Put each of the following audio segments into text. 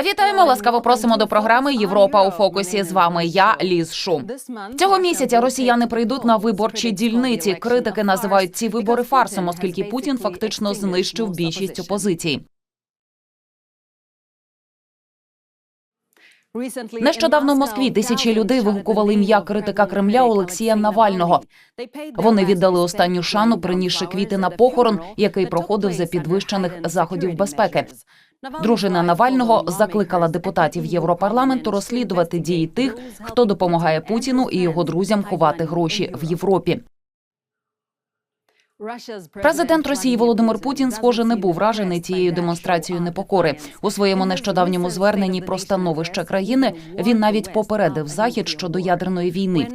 Вітаємо, ласкаво просимо до програми Європа у фокусі. З вами я Ліз Шу. Цього місяця росіяни прийдуть на виборчі дільниці. Критики називають ці вибори фарсом, оскільки Путін фактично знищив більшість опозиції. Нещодавно в Москві тисячі людей вигукували ім'я критика Кремля Олексія Навального. Вони віддали останню шану, принісши квіти на похорон, який проходив за підвищених заходів безпеки. Дружина Навального закликала депутатів Європарламенту розслідувати дії тих, хто допомагає Путіну і його друзям ховати гроші в Європі. Президент Росії Володимир Путін, схоже, не був вражений цією демонстрацією непокори. У своєму нещодавньому зверненні про становище країни він навіть попередив захід щодо ядерної війни.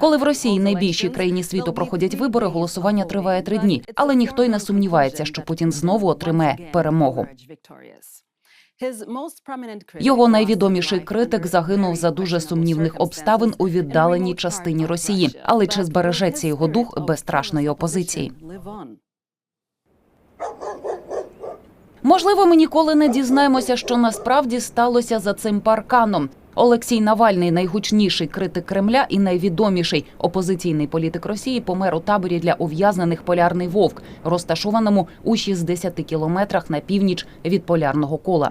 Коли в Росії найбільшій країні світу проходять вибори, голосування триває три дні, але ніхто й не сумнівається, що Путін знову отримає перемогу. Його найвідоміший критик загинув за дуже сумнівних обставин у віддаленій частині Росії. Але чи збережеться його дух безстрашної опозиції? Можливо, ми ніколи не дізнаємося, що насправді сталося за цим парканом. Олексій Навальний, найгучніший критик Кремля і найвідоміший опозиційний політик Росії, помер у таборі для ув'язнених Полярний Вовк, розташованому у 60 кілометрах на північ від полярного кола.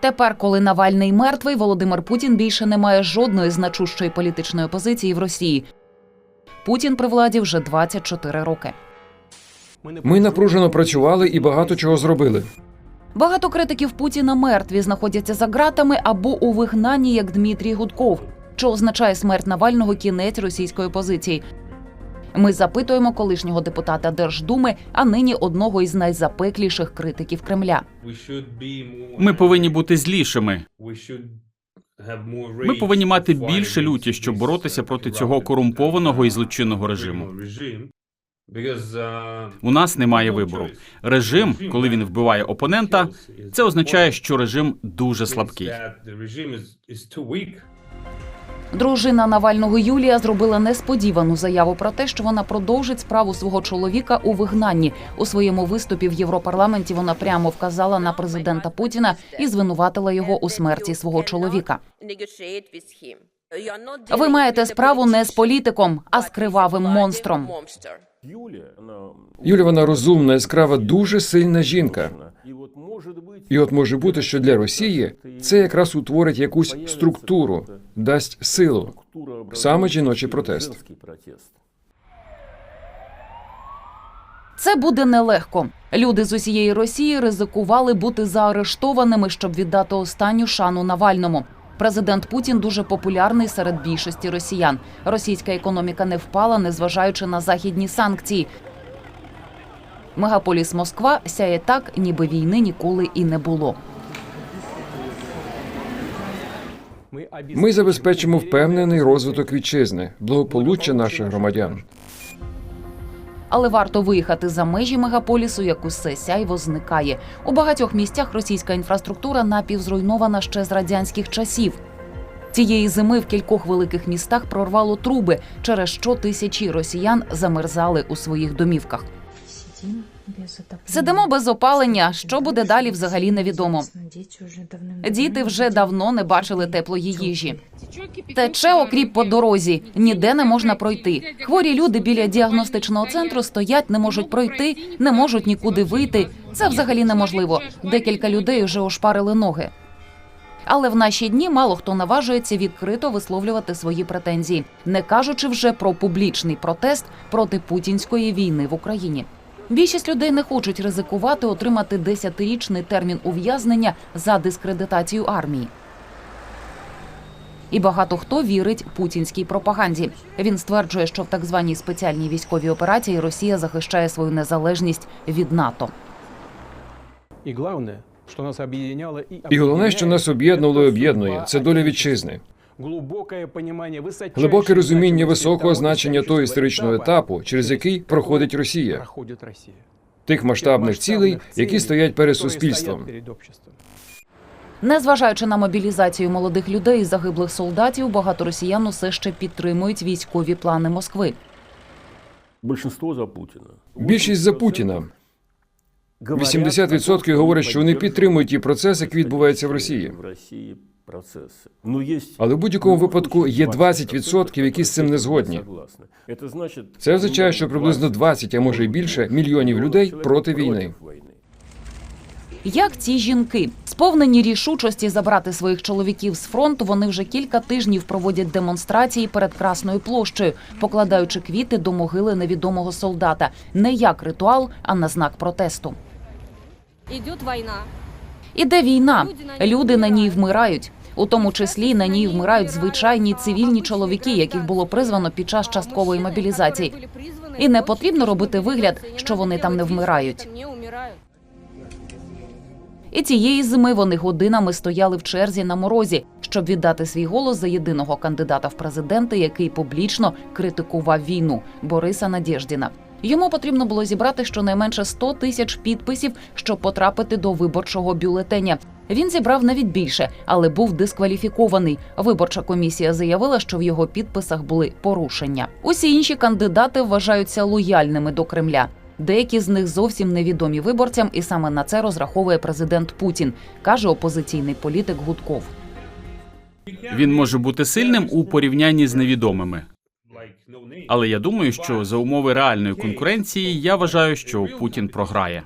Тепер, коли Навальний мертвий, Володимир Путін більше не має жодної значущої політичної позиції в Росії. Путін при владі вже 24 роки. Ми напружено працювали і багато чого зробили. Багато критиків Путіна мертві знаходяться за ґратами або у вигнанні, як Дмитрій Гудков, що означає смерть Навального кінець російської позиції. Ми запитуємо колишнього депутата Держдуми, а нині одного із найзапекліших критиків Кремля. Ми повинні бути злішими. Ми повинні мати більше люті, щоб боротися проти цього корумпованого і злочинного режиму. У нас немає вибору. Режим, коли він вбиває опонента, це означає, що режим дуже слабкий. Дружина Навального Юлія зробила несподівану заяву про те, що вона продовжить справу свого чоловіка у вигнанні. У своєму виступі в Європарламенті вона прямо вказала на президента Путіна і звинуватила його у смерті свого чоловіка. Ви маєте справу не з політиком, а з кривавим монстром. Юля, вона розумна, яскрава, дуже сильна жінка. І от може бути, що для Росії це якраз утворить якусь структуру, дасть силу. Саме жіночий протест. Це буде нелегко. Люди з усієї Росії ризикували бути заарештованими, щоб віддати останню шану Навальному. Президент Путін дуже популярний серед більшості росіян. Російська економіка не впала, незважаючи на західні санкції. Мегаполіс Москва сяє так, ніби війни ніколи і не було. Ми забезпечимо впевнений розвиток вітчизни, благополуччя наших громадян. Але варто виїхати за межі мегаполісу, як усе сяйво зникає. У багатьох місцях російська інфраструктура напівзруйнована ще з радянських часів. Цієї зими в кількох великих містах прорвало труби, через що тисячі росіян замерзали у своїх домівках. Сидимо без опалення. Що буде далі, взагалі невідомо. Діти вже давно не бачили теплої їжі. Тече окріп по дорозі, ніде не можна пройти. Хворі люди біля діагностичного центру стоять, не можуть пройти, не можуть нікуди вийти. Це взагалі неможливо. Декілька людей вже ошпарили ноги. Але в наші дні мало хто наважується відкрито висловлювати свої претензії, не кажучи вже про публічний протест проти путінської війни в Україні. Більшість людей не хочуть ризикувати отримати 10-річний термін ув'язнення за дискредитацію армії. І багато хто вірить путінській пропаганді. Він стверджує, що в так званій спеціальній військовій операції Росія захищає свою незалежність від НАТО. І головне, що нас об'єднало і І головне, що нас об'єднувало і об'єднує, це доля вітчизни. Глибоке розуміння високого значення того історичного етапу, через який проходить Росія, проходить Росія. тих масштабних цілей, які стоять перед суспільством. Незважаючи на мобілізацію молодих людей і загиблих солдатів, багато росіян усе ще підтримують військові плани Москви. Большинство за Путина. Більшість за Путіна. 80% говорять, що вони підтримують ті процеси, які відбуваються в Росії. Але в будь-якому випадку є 20%, які з цим не згодні. Це означає, що приблизно 20, а може й більше, мільйонів людей проти війни. Як ці жінки, сповнені рішучості забрати своїх чоловіків з фронту, вони вже кілька тижнів проводять демонстрації перед Красною площею, покладаючи квіти до могили невідомого солдата, не як ритуал, а на знак протесту. Идет война. Іде війна, люди на ній вмирають. У тому числі на ній вмирають звичайні цивільні чоловіки, яких було призвано під час часткової мобілізації. І не потрібно робити вигляд, що вони там не вмирають. І цієї зими вони годинами стояли в черзі на морозі, щоб віддати свій голос за єдиного кандидата в президенти, який публічно критикував війну Бориса Надєждіна. Йому потрібно було зібрати щонайменше 100 тисяч підписів, щоб потрапити до виборчого бюлетеня. Він зібрав навіть більше, але був дискваліфікований. Виборча комісія заявила, що в його підписах були порушення. Усі інші кандидати вважаються лояльними до Кремля. Деякі з них зовсім невідомі виборцям, і саме на це розраховує президент Путін, каже опозиційний політик Гудков. Він може бути сильним у порівнянні з невідомими. Але я думаю, що за умови реальної конкуренції я вважаю, що Путін програє.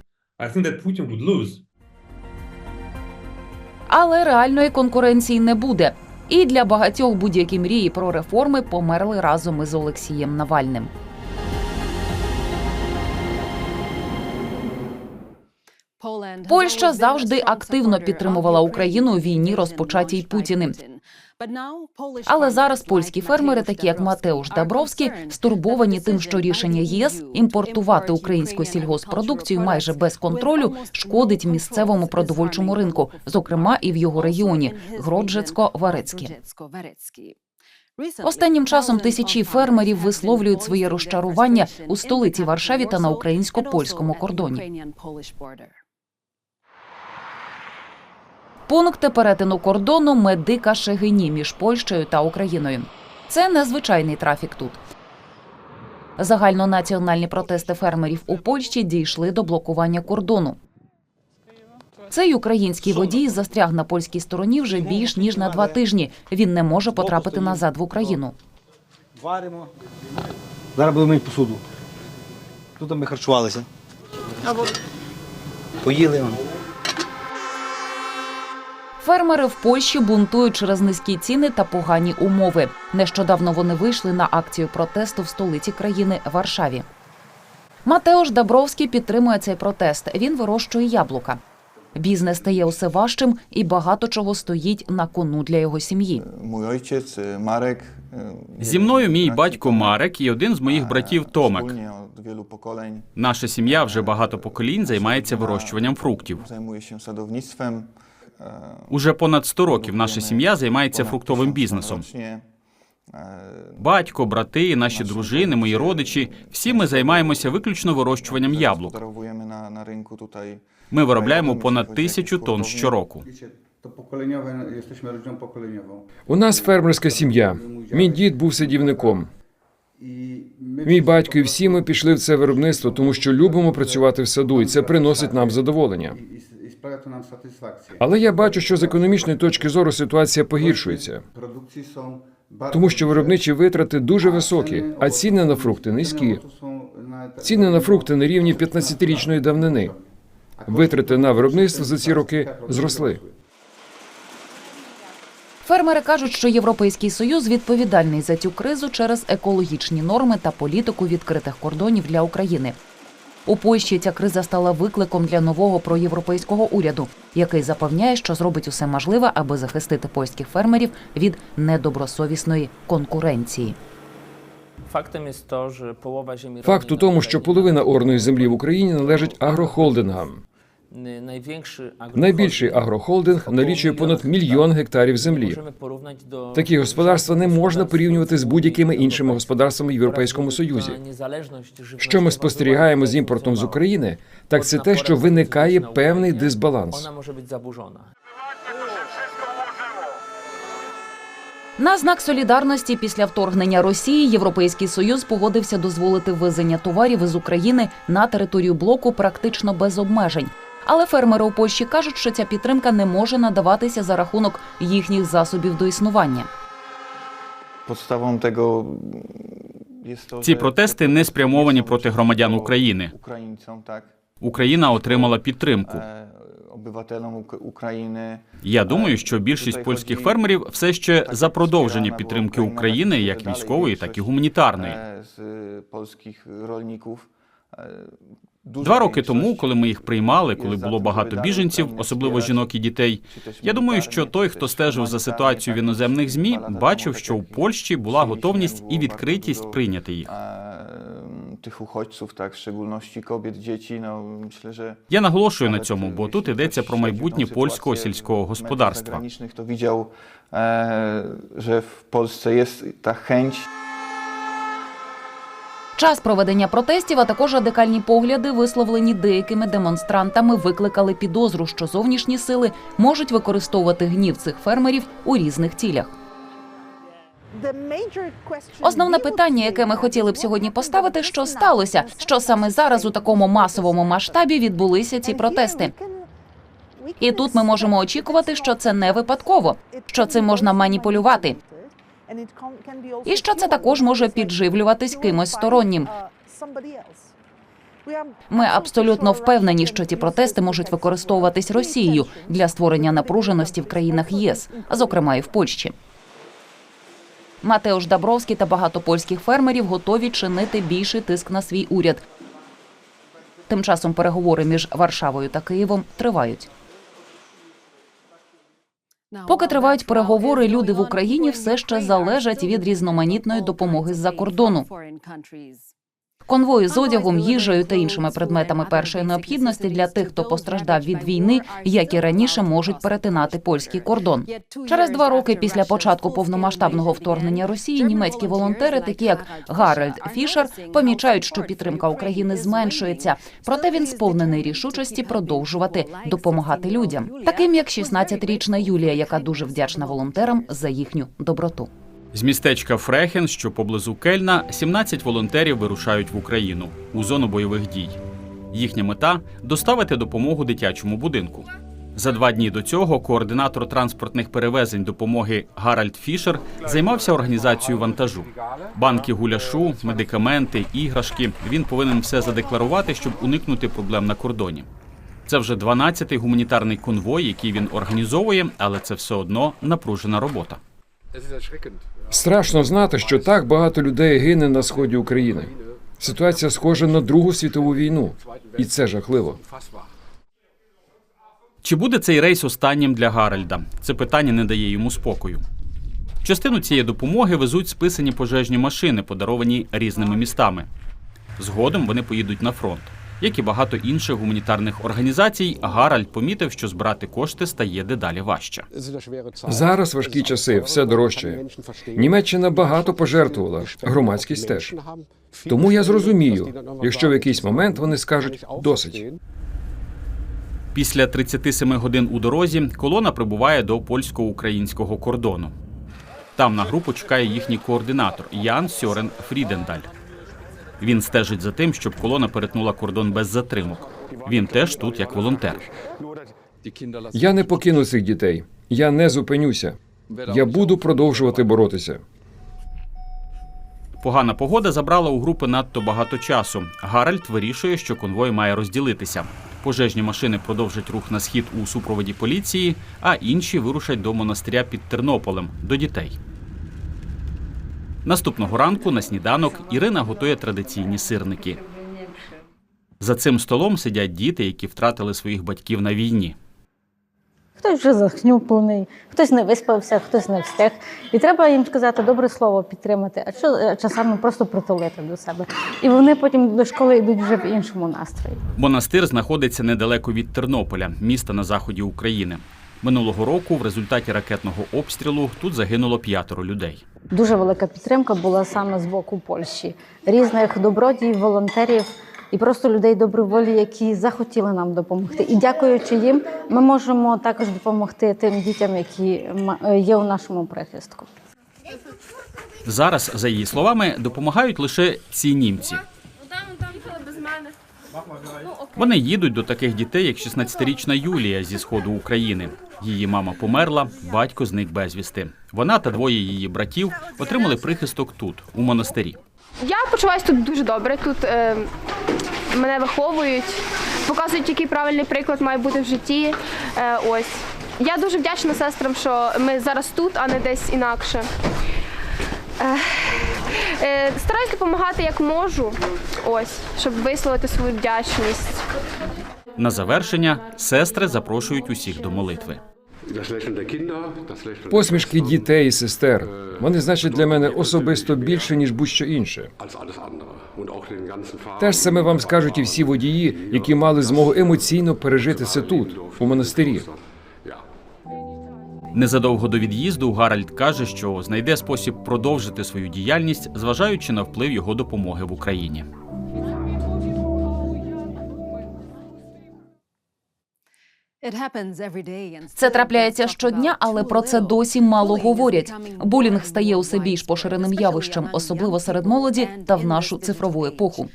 Але реальної конкуренції не буде. І для багатьох будь-які мрії про реформи померли разом із Олексієм Навальним. Польща завжди активно підтримувала Україну у війні, розпочатій Путіним. Але зараз польські фермери, такі як Матеуш Дабровський, стурбовані тим, що рішення ЄС імпортувати українську сільгоспродукцію майже без контролю шкодить місцевому продовольчому ринку, зокрема і в його регіоні Гроджецько-Варецьке. Останнім часом тисячі фермерів висловлюють своє розчарування у столиці Варшаві та на українсько-польському кордоні. Пункти перетину кордону Медика Шегині між Польщею та Україною. Це незвичайний трафік тут. Загальнонаціональні протести фермерів у Польщі дійшли до блокування кордону. Цей український водій застряг на польській стороні вже більш ніж на два тижні. Він не може потрапити назад в Україну. Варимо. Зараз будемо мити посуду. Тут ми харчувалися. Поїли. Фермери в Польщі бунтують через низькі ціни та погані умови. Нещодавно вони вийшли на акцію протесту в столиці країни Варшаві. Матеош Дабровський підтримує цей протест. Він вирощує яблука. Бізнес стає усе важчим і багато чого стоїть на кону для його сім'ї. Mój ojciec, y, Зі мною мій батько Марек і один з моїх братів Томек. Наша сім'я вже багато поколінь займається вирощуванням фруктів. Уже понад 100 років наша сім'я займається фруктовим бізнесом. E, Батько, брати, наші дружини, мої родичі всі ми займаємося виключно вирощуванням яблук. Ми виробляємо понад тисячу тонн щороку. У нас фермерська сім'я. Мій дід був садівником. Мій батько і всі ми пішли в це виробництво, тому що любимо працювати в саду, і це приносить нам задоволення. Але я бачу, що з економічної точки зору ситуація погіршується, тому що виробничі витрати дуже високі, а ціни на фрукти низькі. Ceny Ціни на фрукти на рівні 15-річної давнини. Витрати на виробництво за ці роки зросли. Фермери кажуть, що Європейський союз відповідальний за цю кризу через екологічні норми та політику відкритих кордонів для України. У Польщі ця криза стала викликом для нового проєвропейського уряду, який запевняє, що зробить усе можливе, аби захистити польських фермерів від недобросовісної конкуренції. Факт у тому, що половина орної землі в Україні належить агрохолдингам. Найбільший агрохолдинг налічує понад мільйон гектарів землі. Такі господарства не можна порівнювати з будь-якими іншими господарствами в Європейському Союзі. Що ми спостерігаємо з імпортом з України, так це те, що виникає певний дисбаланс. На знак солідарності після вторгнення Росії Європейський Союз погодився дозволити ввезення товарів із України на територію блоку практично без обмежень. Але фермери у Польщі кажуть, що ця підтримка не може надаватися за рахунок їхніх засобів до існування. Tego jest Ці протести не спрямовані проти громадян України. Україна отримала підтримку. E, obywatelom Я думаю, що більшість польських фермерів все ще за продовження підтримки України як військової, так і гуманітарної. E. E, Два роки тому, коли ми їх приймали, коли було багато біженців, особливо жінок і дітей. Я думаю, що той, хто стежив за ситуацією в іноземних змі, бачив, що jak Польщі була готовність і відкритість прийняти їх. e, tak, w szczególności kobiet, dzieci, no myślę, że Я наголошую на цьому, бо тут йдеться про майбутнє польського сільського господарства. to widział, e, że w Polsce jest ta chęć Час проведення протестів, а також радикальні погляди, висловлені деякими демонстрантами, викликали підозру, що зовнішні сили можуть використовувати гнів цих фермерів у різних цілях. Основне питання, яке ми хотіли б сьогодні поставити, що сталося, що саме зараз у такому масовому масштабі відбулися ці протести. І тут ми можемо очікувати, що це не випадково, що цим можна маніпулювати, і що це також може підживлюватись кимось стороннім. Ми абсолютно впевнені, що ці протести можуть використовуватись Росією для створення напруженості в країнах ЄС, а зокрема і в Польщі. Матеуш Дабровський та багато польських фермерів готові чинити більший тиск на свій уряд. Тим часом переговори між Варшавою та Києвом тривають. Поки тривають переговори, люди в Україні все ще залежать від різноманітної допомоги з-за кордону. Конвої з одягом, їжею та іншими предметами першої необхідності для тих, хто постраждав від війни, як і раніше можуть перетинати польський кордон. Через два роки після початку повномасштабного вторгнення Росії німецькі волонтери, такі як Гарольд Фішер, помічають, що підтримка України зменшується. Проте він сповнений рішучості продовжувати допомагати людям, таким як 16-річна Юлія, яка дуже вдячна волонтерам за їхню доброту. З містечка Фрехен, що поблизу Кельна, 17 волонтерів вирушають в Україну у зону бойових дій. Їхня мета доставити допомогу дитячому будинку. За два дні до цього координатор транспортних перевезень допомоги Гаральд Фішер займався організацією вантажу. Банки гуляшу, медикаменти, іграшки. Він повинен все задекларувати, щоб уникнути проблем на кордоні. Це вже 12-й гуманітарний конвой, який він організовує, але це все одно напружена робота. Страшно знати, що так багато людей гине на сході України. Ситуація схожа на Другу світову війну, і це жахливо. Чи буде цей рейс останнім для Гаральда? Це питання не дає йому спокою. Частину цієї допомоги везуть списані пожежні машини, подаровані різними містами. Згодом вони поїдуть на фронт. Як і багато інших гуманітарних організацій, Гаральд помітив, що збирати кошти стає дедалі важче. Зараз важкі часи, все дорожчає. Німеччина багато пожертвувала, громадськість теж. Тому я зрозумію, якщо в якийсь момент вони скажуть досить. Після 37 годин у дорозі колона прибуває до польсько-українського кордону. Там на групу чекає їхній координатор Ян Сьорен Фрідендаль. Він стежить за тим, щоб колона перетнула кордон без затримок. Він теж тут як волонтер. Я не покину цих дітей. Я не зупинюся. Я буду продовжувати боротися. Погана погода забрала у групи надто багато часу. Гаральд вирішує, що конвой має розділитися. Пожежні машини продовжать рух на схід у супроводі поліції, а інші вирушать до монастиря під Тернополем до дітей. Наступного ранку на сніданок Ірина готує традиційні сирники. За цим столом сидять діти, які втратили своїх батьків на війні. Хтось вже захнюплений, хтось не виспався, хтось не встиг. І треба їм сказати добре слово підтримати, а що часами просто притулити до себе. І вони потім до школи йдуть вже в іншому настрої. Монастир знаходиться недалеко від Тернополя, міста на заході України. Минулого року в результаті ракетного обстрілу тут загинуло п'ятеро людей. Дуже велика підтримка була саме з боку Польщі, різних добродіїв, волонтерів і просто людей доброї волі, які захотіли нам допомогти. І дякуючи їм, ми можемо також допомогти тим дітям, які м- є у нашому прихистку. Зараз, за її словами, допомагають лише ці німці. Вони їдуть до таких дітей, як 16-річна Юлія зі сходу України. Її мама померла, батько зник безвісти. Вона та двоє її братів отримали прихисток тут, у монастирі. Я почуваюся тут дуже добре. Тут е, мене виховують, показують, який правильний приклад має бути в житті. Е, ось. Я дуже вдячна сестрам, що ми зараз тут, а не десь інакше. Е, стараюсь допомагати як можу, ось, щоб висловити свою вдячність. На завершення сестри запрошують усіх до молитви. Посмішки дітей і сестер. Вони значать для мене особисто більше, ніж будь-що інше. Те ж саме вам скажуть і всі водії, які мали змогу емоційно пережити це тут, у монастирі. Незадовго до від'їзду Гаральд каже, що знайде спосіб продовжити свою діяльність, зважаючи на вплив його допомоги в Україні. Це трапляється щодня, але про це досі мало говорять. Булінг стає усе більш поширеним явищем, особливо серед молоді та в нашу цифрову епоху.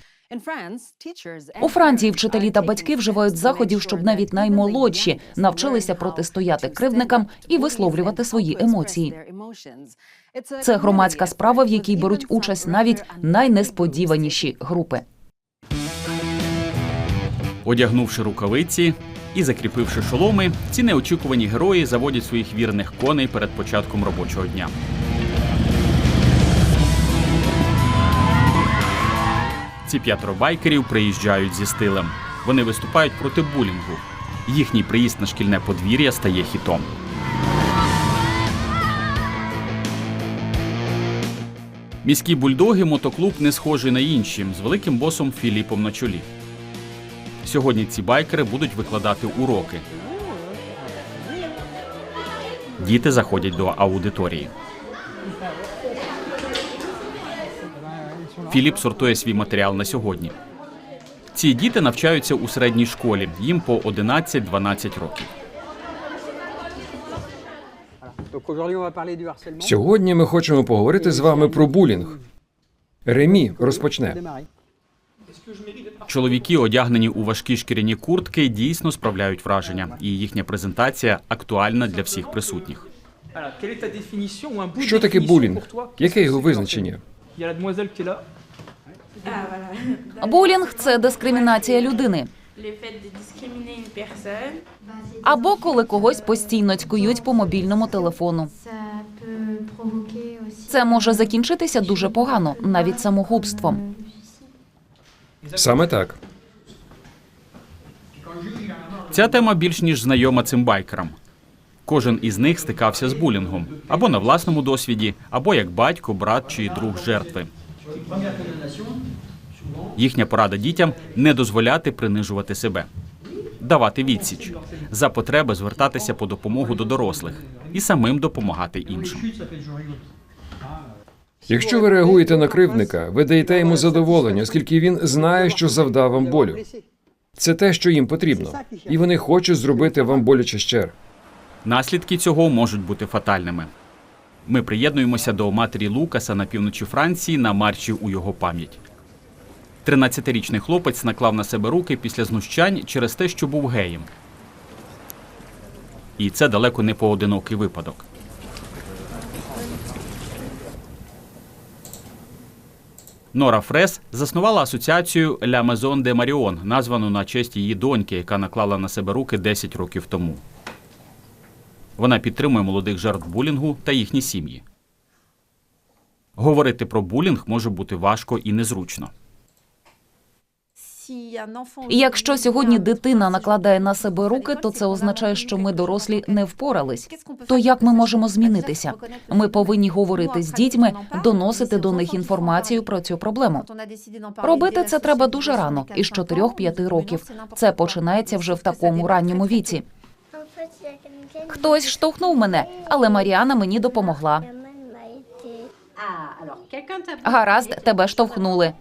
У Франції вчителі та батьки вживають заходів, щоб навіть наймолодші навчилися протистояти кривдникам і висловлювати свої емоції. Це громадська справа, в якій беруть участь навіть найнесподіваніші групи. Одягнувши рукавиці і закріпивши шоломи, ці неочікувані герої заводять своїх вірних коней перед початком робочого дня. Ці п'ятеро байкерів приїжджають зі стилем. Вони виступають проти булінгу. Їхній приїзд на шкільне подвір'я стає хітом. Міські бульдоги мотоклуб не схожий на інші з великим босом Філіпом на чолі. Сьогодні ці байкери будуть викладати уроки. Діти заходять до аудиторії. Філіп сортує свій матеріал на сьогодні. Ці діти навчаються у середній школі, їм по 11-12 років. Сьогодні ми хочемо поговорити з вами про булінг. Ремі розпочне. Чоловіки, одягнені у важкі шкіряні куртки, дійсно справляють враження, і їхня презентація актуальна для всіх присутніх. Що таке булінг? Яке його визначення? Булінг це дискримінація людини. Або коли когось постійно цькують по мобільному телефону. Це може закінчитися дуже погано, навіть самогубством. Саме так. Ця тема більш ніж знайома цим байкерам. Кожен із них стикався з булінгом або на власному досвіді, або як батько, брат чи друг жертви. Їхня порада дітям не дозволяти принижувати себе, давати відсіч, за потреби звертатися по допомогу до дорослих і самим допомагати іншим. Якщо ви реагуєте на кривдника, ви даєте йому задоволення, оскільки він знає, що завдав вам болю. Це те, що їм потрібно, і вони хочуть зробити вам боляче ще. Наслідки цього можуть бути фатальними. Ми приєднуємося до матері Лукаса на півночі Франції на марші у його пам'ять. 13-річний хлопець наклав на себе руки після знущань через те, що був геєм. І це далеко не поодинокий випадок. Нора Фрес заснувала асоціацію «Ля Maison де Маріон, названу на честь її доньки, яка наклала на себе руки 10 років тому. Вона підтримує молодих жертв булінгу та їхні сім'ї. Говорити про булінг може бути важко і незручно. Якщо сьогодні дитина накладає на себе руки, то це означає, що ми дорослі не впорались. То як ми можемо змінитися? Ми повинні говорити з дітьми, доносити до них інформацію про цю проблему. Робити це треба дуже рано, із 4-5 років. Це починається вже в такому ранньому віці. Хтось штовхнув мене, але Маріана мені допомогла. Гаразд, тебе штовхнули.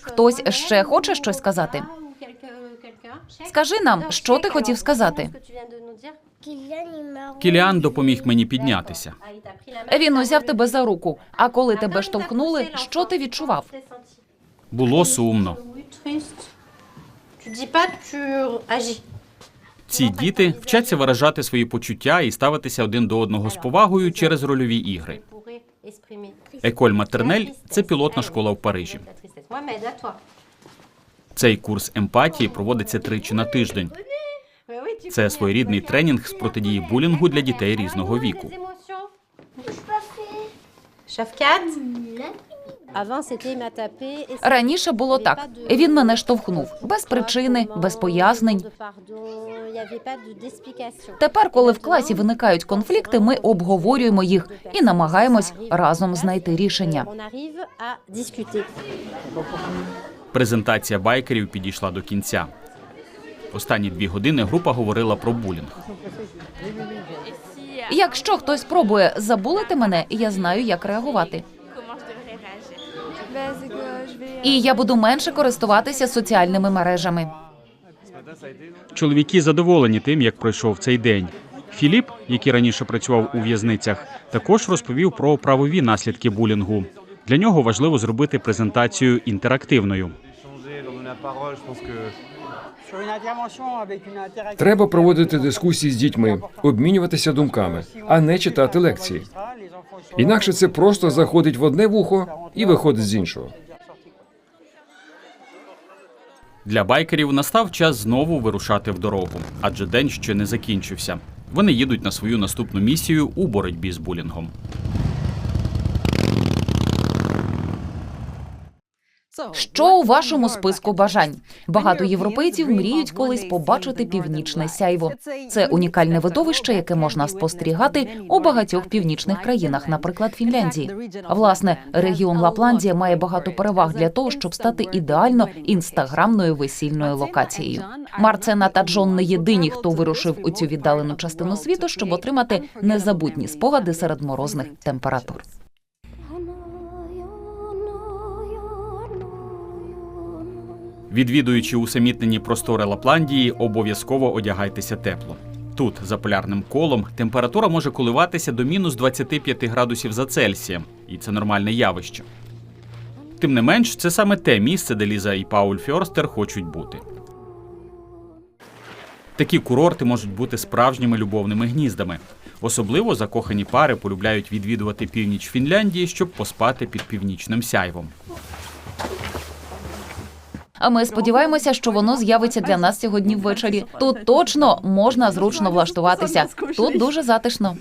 Хтось ще хоче щось сказати? Скажи нам, що ти хотів сказати? Кіліан допоміг мені піднятися. Він узяв тебе за руку. А коли тебе штовхнули, що ти відчував? Було сумно. Ці діти вчаться виражати свої почуття і ставитися один до одного з повагою через рольові ігри. Еколь Матернель це пілотна школа в Парижі. Цей курс емпатії проводиться тричі на тиждень. Це своєрідний тренінг з протидії булінгу для дітей різного віку. Раніше було так. Він мене штовхнув без причини, без пояснень. Тепер, коли в класі виникають конфлікти, ми обговорюємо їх і намагаємось разом знайти рішення. Презентація байкерів підійшла до кінця. Останні дві години група говорила про булінг. Якщо хтось пробує забулити мене, я знаю, як реагувати. І я буду менше користуватися соціальними мережами. Чоловіки задоволені тим, як пройшов цей день. Філіп, який раніше працював у в'язницях, також розповів про правові наслідки булінгу. Для нього важливо зробити презентацію інтерактивною. Треба проводити дискусії з дітьми, обмінюватися думками, а не читати лекції. Інакше це просто заходить в одне вухо і виходить з іншого. Для байкерів настав час знову вирушати в дорогу, адже день ще не закінчився. Вони їдуть на свою наступну місію у боротьбі з булінгом. Що у вашому списку бажань? Багато європейців мріють колись побачити північне сяйво. Це унікальне видовище, яке можна спостерігати у багатьох північних країнах, наприклад, Фінляндії. Власне, регіон Лапландія має багато переваг для того, щоб стати ідеально інстаграмною весільною локацією. Марцена та Джон не єдині, хто вирушив у цю віддалену частину світу, щоб отримати незабутні спогади серед морозних температур. Відвідуючи усамітнені простори Лапландії, обов'язково одягайтеся тепло. Тут, за полярним колом, температура може коливатися до мінус 25 градусів за Цельсієм, і це нормальне явище. Тим не менш, це саме те місце, де Ліза і Пауль Фьорстер хочуть бути. Такі курорти можуть бути справжніми любовними гніздами. Особливо закохані пари полюбляють відвідувати північ Фінляндії, щоб поспати під північним сяйвом. А ми сподіваємося, що воно з'явиться для нас сьогодні ввечері. Тут точно можна зручно влаштуватися. Тут дуже затишно.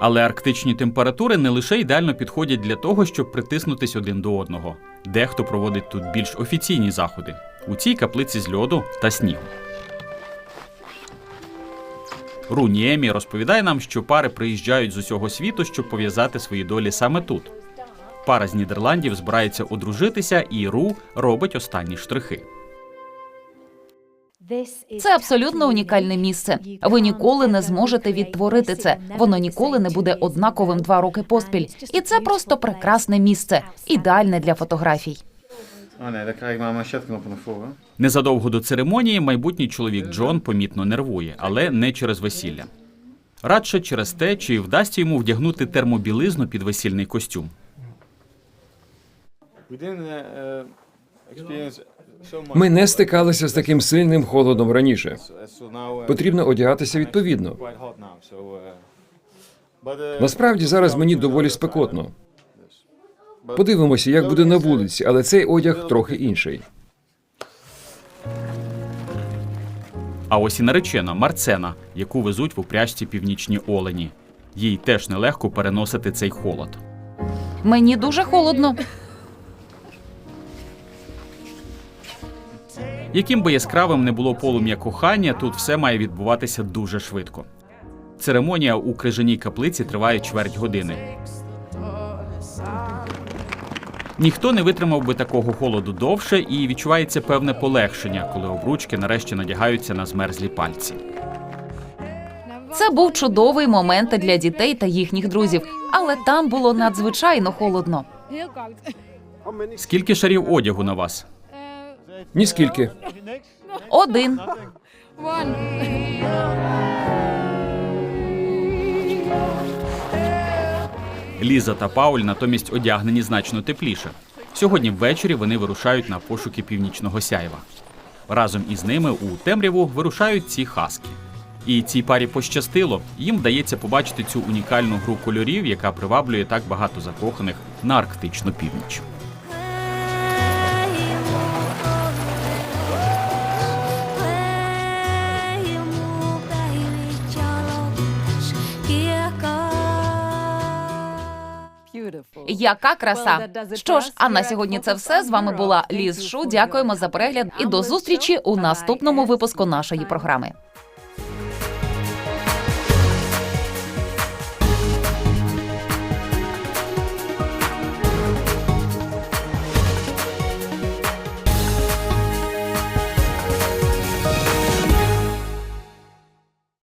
Але арктичні температури не лише ідеально підходять для того, щоб притиснутись один до одного. Дехто проводить тут більш офіційні заходи у цій каплиці з льоду та снігу. Руніемі розповідає нам, що пари приїжджають з усього світу, щоб пов'язати свої долі саме тут. Пара з Нідерландів збирається одружитися, і Ру робить останні штрихи. Це абсолютно унікальне місце. Ви ніколи не зможете відтворити це. Воно ніколи не буде однаковим два роки поспіль. І це просто прекрасне місце, ідеальне для фотографій. Незадовго до церемонії майбутній чоловік Джон помітно нервує, але не через весілля. Радше через те, чи вдасться йому вдягнути термобілизну під весільний костюм. Ми не стикалися з таким сильним холодом раніше. uh, Потрібно одягатися відповідно. uh, Насправді зараз мені доволі спекотно. Подивимося, як буде на вулиці, але цей одяг трохи інший. А ось і наречена Марцена, яку везуть в упряжці північні олені. Їй теж нелегко переносити цей холод. Мені дуже холодно. Яким би яскравим не було полум'я кохання, тут все має відбуватися дуже швидко. Церемонія у крижаній каплиці триває чверть години. Ніхто не витримав би такого холоду довше, і відчувається певне полегшення, коли обручки нарешті надягаються на змерзлі пальці. Це був чудовий момент для дітей та їхніх друзів, але там було надзвичайно холодно. Скільки шарів одягу на вас? Ніскільки. Один Ліза та Пауль натомість одягнені значно тепліше. Сьогодні ввечері вони вирушають на пошуки північного сяйва. Разом із ними у темряву вирушають ці хаски. І цій парі пощастило. Їм вдається побачити цю унікальну гру кольорів, яка приваблює так багато закоханих на арктичну північ. Яка краса! Що ж, а на сьогодні це все. З вами була Ліз Шу. Дякуємо за перегляд і до зустрічі у наступному випуску нашої програми.